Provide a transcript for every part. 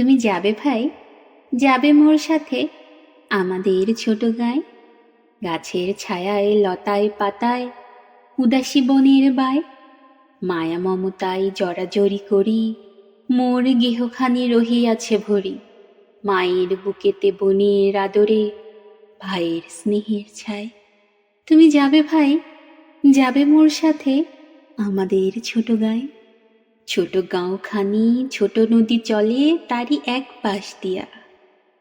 তুমি যাবে ভাই? যাবে মোর সাথে। আমাদের ছোট গায়ে গাছের ছায়ায়, লতায় পাতায়, উদাসী বনের বায় মায়া মমতায় জড়াজড়ি করি, মোর গেহখানি রহিয়াছে ভরি। মায়ের বুকেতে বনের আদরে, ভাইয়ের স্নেহের ছায়। তুমি যাবে ভাই? যাবে মোর সাথে আমাদের ছোট গায়ে ছোট গাঁওখানি, ছোট নদী চলে তারই এক পাশ দিয়া।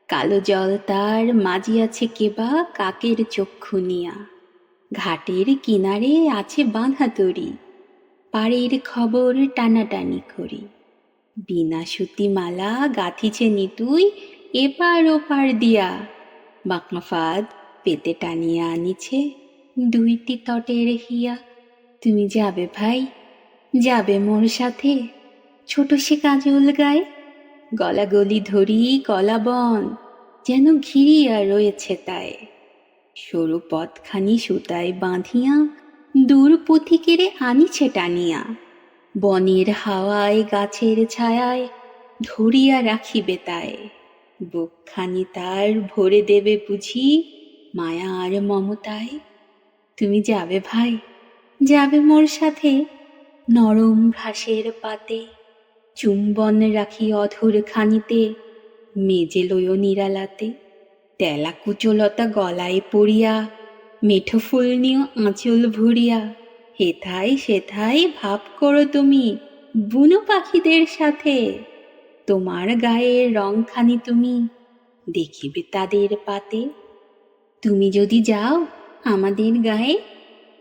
কালো জল তার মাজিয়াছে কেবা কাকের চক্ষু নিয়া। ঘাটের কিনারে আছে বাঁধা তরি। পাড়ের খবর টানাটানি করি। বিনা সুতি মালা গাঁথিছে নিতুই এপার ওপার দিয়া। বাঁকা ফাঁদ পেতে টানিয়া আনিছে দুইটি তটের হিয়া। তুমি যাবে ভাই? যাবে মোর সাথে। ছোট সে কাজল গায়ে, গলাগলি ধরি কলা বন, যেন ঘিরিয়া রয়েছে তাই। সরু পথখানি সুতায় বাঁধিয়া, দূর পথিকেরে আনিছে টানিয়া। বনের হাওয়ায়, গাছের ছায়ায় ধরিয়া রাখিবে তাই। বুকখানি তার ভরে দেবে বুঝি মায়া আর মমতায়। তুমি যাবে ভাই, যাবে মোর সাথে। নরম ঘাসের পাতে চুম্বন রাখি অধর খানিতে, মেজে লয় নিরালাতে। তেলা কুচলতা গলায় পড়িয়া, মেঠো ফুল নিও আঁচল ভরিয়া। হেথায় সেথায় ভাব করো তুমি বুনো পাখিদের সাথে। তোমার গায়ের রংখানি তুমি দেখিবে তাদের পাতে। তুমি যদি যাও আমাদের গায়ে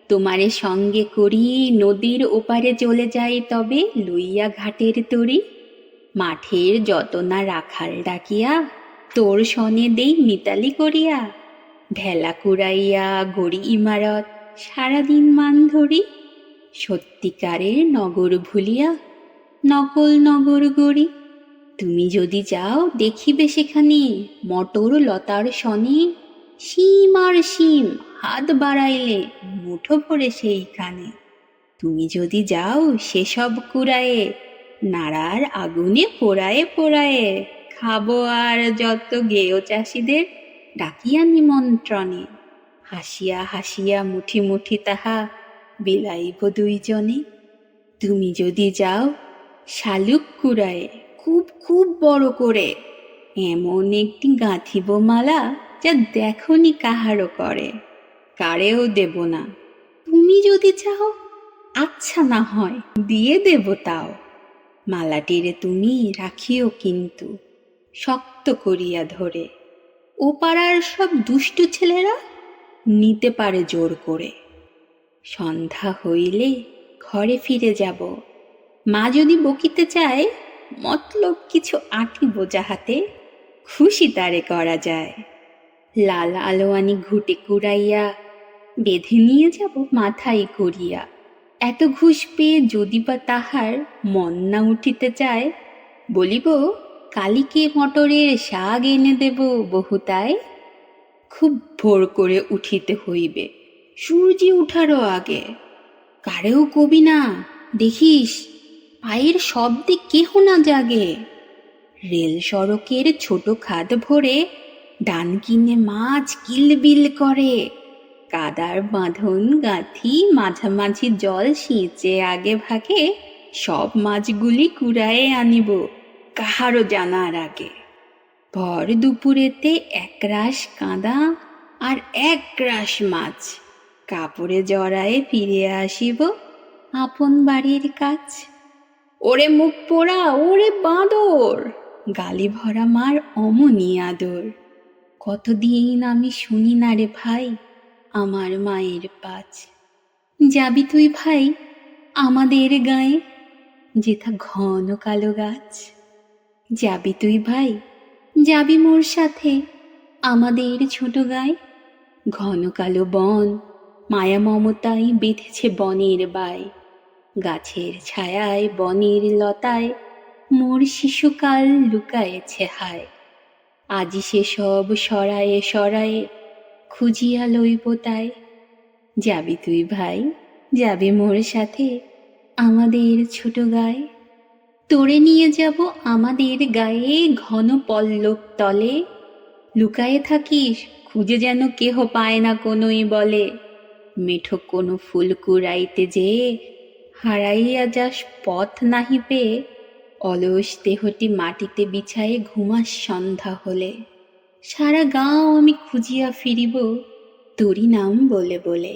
তোমারে সঙ্গে করি নদীর ওপারে চলে যাই তবে লইয়া ঘাটের তরি। মাঠের যত না রাখাল ডাকিয়া, তোর সনে দেই মিতালি করিয়া। ঢেলা কুড়াইয়া গড়ি ইমারত, সারাদিন মান ধরি। সত্যিকারের নগর ভুলিয়া, নকল নগর গড়ি। তুমি যদি যাও, দেখিবে সেখানে মটর লতার সনে। শিম আর শিম হাত বাড়াইলে মুঠো ভরে সেইখানে তুমি যদি যাও সেসব কুড়ায়ে, নাড়ার আগুনে পোড়ায়ে পোড়ায়ে, খাব আর যত গেয় চাষিদের ডাকিয়া নিমন্ত্রণে। হাসিয়া হাসিয়া মুঠি মুঠি তাহা বিলাইব দুইজনে। তুমি যদি যাও শালুক কুড়ায়ে, খুব খুব বড় করে, এমন একটি গাঁথিব মালা যা দেখনি কাহারও করে। কারেও দেব না। তুমি যদি চাও আচ্ছা না হয়, দিয়ে দেব তাও। মালাটিরে তুমি রাখিও কিন্তু, শক্ত করিয়া ধরে। ও পাড়ার সব দুষ্টু ছেলেরা নিতে পারে জোর করে। সন্ধ্যা হইলে ঘরে ফিরে যাব। মা যদি বকিতে চায়, মতলব কিছু আঁকিব যাহাতে খুশি তারে করা যায়। লাল আলোয়ানি ঘুটে কুড়াইয়া বেঁধে নিয়ে যাব মাথায় করিয়া। এত ঘুষ পেয়ে যদি বা তাহার মন না উঠিতে চায়, বলিব কালিকে মটরের শাগ এনে দেব বহুতায়? খুব ভোর করে উঠিতে হইবে, সূর্যি উঠারও আগে। কারেও কবি না, দেখিস, পায়ের শব্দে কেহ না জাগে। রেল সড়কের ছোট খাদ ভরে ডান কিনে মাছ কিলবিল করে। কাদার বাঁধন গাঁথি, মাঝামাঝি জল সিঁচে আগে ভাগে সব মাছগুলি কুড়ায়ে আনিব, কাহারও জানার আগে। ভর দুপুরেতে একরাশ কাঁদা আর এক গ্রাস মাছ কাপড়ে জড়ায়ে ফিরে আসিব আপন বাড়ির কাজ ওরে মুখ পোড়া, ওরে বাঁদর, গালি ভরা মার অমনি আদর। কতদিন আমি শুনি না রে ভাই আমার মায়ের পাঁচ যাবি তুই ভাই আমাদের গায়ে? যেথা ঘন কালো গাছ। যাবি তুই ভাই, যাবি মোর সাথে আমাদের ছোট গায়ে? ঘন কালো বন, মায়া মমতায় বেঁধেছে বনের বায়। গাছের ছায়ায় বনের লতায় মোর শিশুকাল লুকায়েছে হায়। আজি সে সব সরায়ে সরায়ে খুঁজিয়া লইব তাই। যাবি তুই ভাই, যাবি মোর সাথে, আমাদের ছোট গায়ে তোরে নিয়ে যাব আমাদের গায়ে ঘন পল্লব তলে। লুকায়ে থাকিস, খুঁজে যেন কেহ পায় না কোনোই বলে। মেঠো কোনো ফুল কুড়াইতে যে, হারাইয়া যাস পথ নাহি পেয়ে অলস দেহটি মাটিতে বিছায়ে ঘুমাস সন্ধ্যা হলে। সারা গাঁও আমি খুঁজিয়া ফিরিব তোরই নাম বলে বলে।